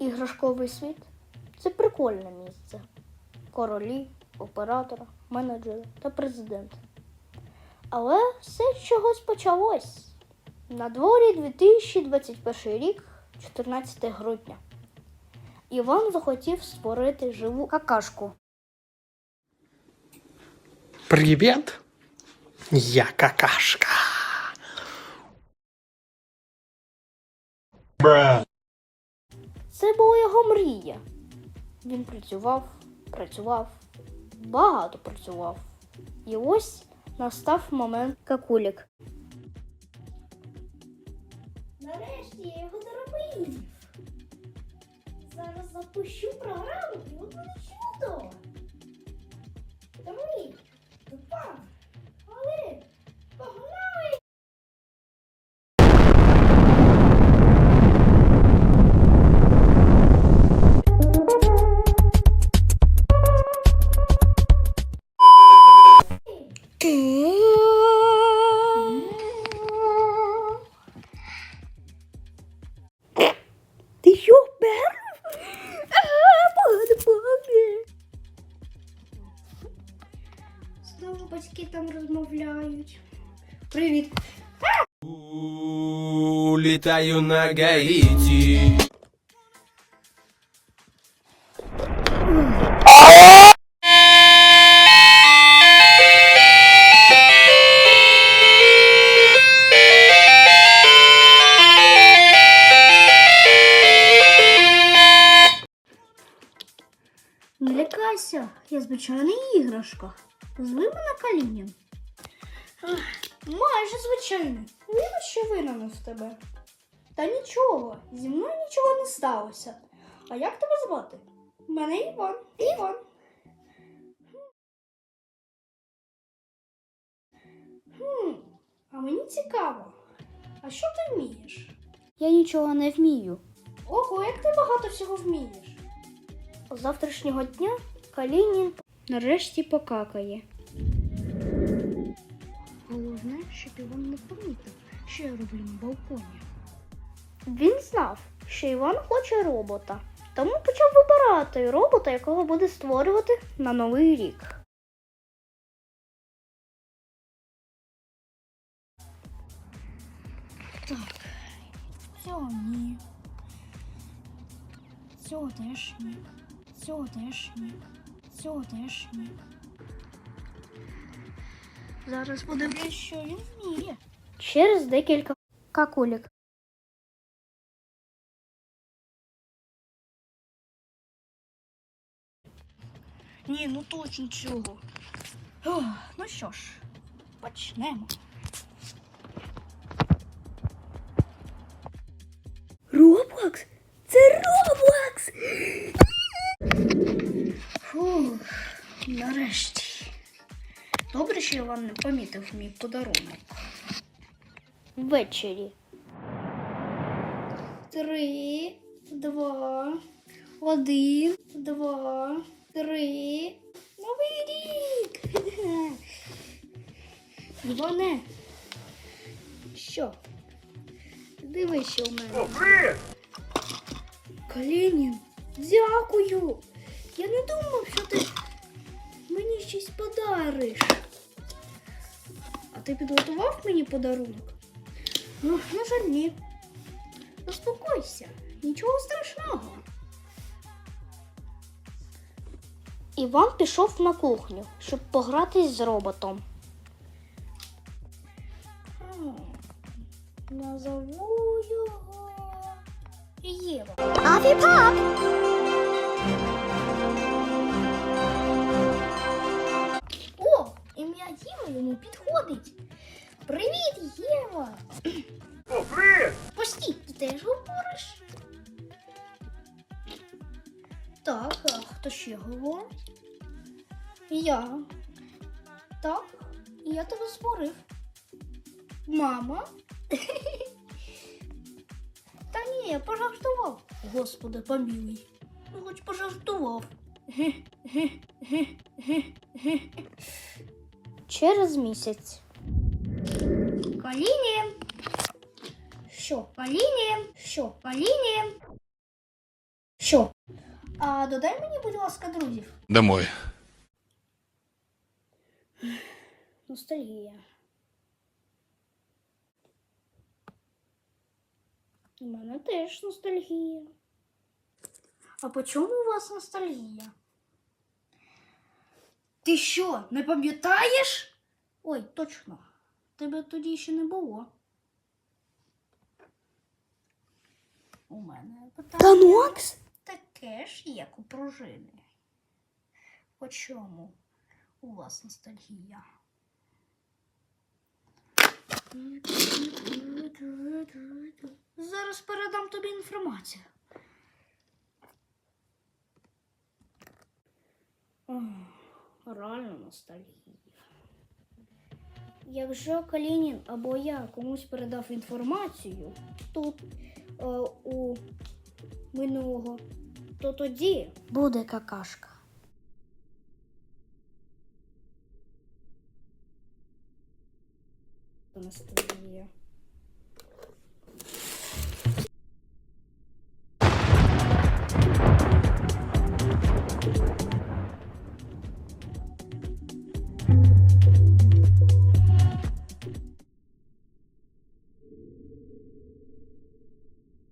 Іграшковий світ це прикольне місце. Королі, оператори, менеджери та президент. Але все чогось почалось. На дворі 2021 рік, 14 грудня. Іван захотів створити живу какашку. Привет, я какашка. Це була його мрія. Він працював, працював, багато працював. І ось настав момент какулік. Нарешті я його доробив. Зараз запущу програму і буде чудо. Знову батьки там розмовляють. Привіт. Улетаю на Гаити. Не лякайся, я звичайна іграшка. Зви мене Калінін. Ах, Майже звичайний. Вибач, що винен з тебе. Та нічого, зі мною нічого не сталося. А як тебе звати? Мене Іван. Іван. Хм, а мені цікаво. А що ти вмієш? Я нічого не вмію. Ого, як ти багато всього вмієш. З завтрашнього дня Калінін нарешті покакає. Що я роблю на балконі. Він знав, що Іван хоче робота, тому почав вибирати робота, якого буде створювати на новий рік. Так, цього ні. Цього теж ні. Цього теж ні. Цього теж ні. Зараз подивлюсь, що він вміє. Через декілька какулік. Ні, ну точно цього. О, ну що ж, почнемо. Роблокс? Це Роблокс! Фух, нарешті. Добре, що Іван не помітив мій подарунок. Ввечері. Три, два, один, два, три. Новий рік! Іване. Що? Дивись, що у мене. Калінін, дякую. Я не думав, що ти мені щось подариш. А ти підготував мені подарунок? Ну, на жаль, ні. Заспокойся, нічого страшного. Іван пішов на кухню, щоб погратись з роботом. Назову його Єва. Афі пап! О, ім'я Єва йому підходить. Привіт, Єва! Постій, ти теж говориш? Так, а хто ще говорить? Я. Так, я тебе створив. Мама? Та ні, я пожартував. Господи, помилуй. Хоч пожартував. Через місяць. Калінін! Що, Калінін? Що, Калінін? Що? А додай мені, будь ласка, друзів. Домой. Ностальгія. У мене теж ностальгія. А по чому у вас ностальгія? Ти що, не пам'ятаєш? Ой, точно. Тебе тоді ще не було. У мене питання. Танокс? Таке ж, як у пружини. По чому у вас ностальгія? Зараз передам тобі інформацію. Ох, Реально ностальгія. Якщо Калінін або я комусь передав інформацію тут е, у минулого, то тоді буде какашка. Ностальгія.